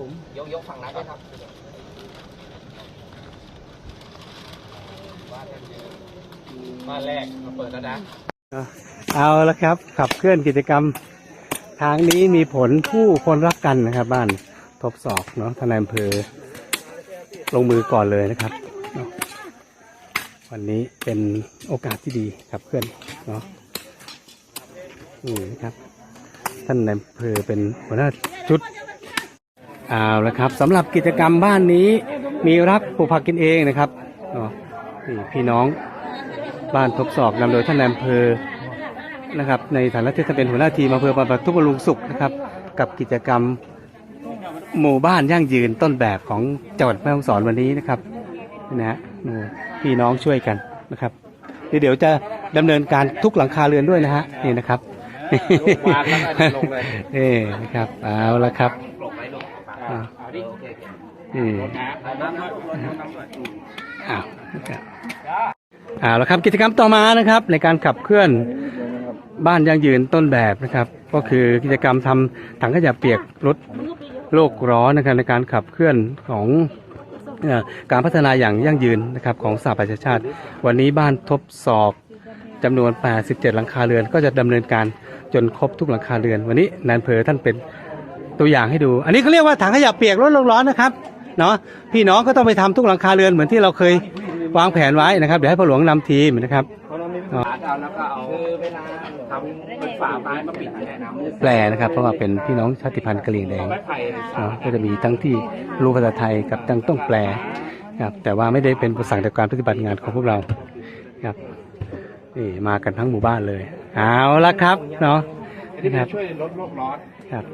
ผมยกยกฝั่งนั้นด้วยครับบ้านแรกมาเปิดแล้วนะเอาละครับ ขับเคลื่อนกิจกรรม ทางนี้มีผลผู้คนรักกันนะครับ บ้านทบศอกเนาะทนายอำเภอลงมือก่อนเลยนะครับเนาะวันนี้เป็นโอกาสที่ดีครับเพื่อนเนาะนี่นะครับ ท่านนายอำเภอเป็นหัวหน้าชุด เอาละครับสำหรับกิจกรรมบ้านนี้ มีรับปลูกผักกินเองนะครับเนาะนี่พี่น้องบ้านทบศอกนำโดยท่านนายอำเภอนะครับ ในฐานะที่ท่านเป็นหัวหน้าทีมอำเภอบรรพทุกบำรุงสุขนะครับ กับกิจกรรมหมู่บ้านยั่งยืนต้นแบบของจังหวัดแม่ฮ่องสอนวันนี้นะครับนี่นะฮะหมู่พี่น้องช่วยกันนะครับเดี๋ยวเดี๋ยวจะดำเนินการทุกหลังคาเรือนด้วยนะฮะนี่นะครับวางแล้วก็ลงเลยเอ่นะครับเอาละครับ ปลกไหมลง อ่า เอาดิโอเค นี่เอาน้ำด้วยน้ำด้วยอ้าวครับเอาละครับกิจกรรมต่อมานะครับ ในการขับเคลื่อนบ้านยั่งยืนต้นแบบนะครับ ก็คือกิจกรรมทำถังขยะเปียกลดโลกร้อนนะครับในการขับเคลื่อนของอการพัฒนาอย่างยั่งยืนนะครับของสหประชาชาติ วันนี้บ้านทบศอกจำนวน 87 หลังคาเรือน ก็จะดำเนินการจนครบทุกหลังคาเรือน วันนี้นายอำเภอท่านเป็นตัวอย่างให้ดู อันนี้เขาเรียกว่าถังขยะเปียกลดโลกร้อนนะครับ เนาะพี่น้องก็ต้องไปทำทุกหลังคาเรือนเหมือนที่เราเคยวางแผนไว้นะครับ เดี๋ยวให้พ่อหลวงนำทีมนะครับฝาเอาแล้วก็เอาคือเวลาทำเป็นฝาไม้มาปิดแช่น้ำแปลนะครับ เพราะว่าเป็นพี่น้องชาติพันธุ์กะเหรี่ยงแดงไม้ไผ่เนาะก็จะมีทั้งที่รู้ภาษาไทยกับทั้งต้องแปลครับแต่ว่าไม่ได้เป็นประสั่งแต่การปฏิบัติงานของพวกเราครับนี่มากันทั้งหมู่บ้านเลย เอาละครับเนาะที่จะช่วยลดโลกร้อนครับ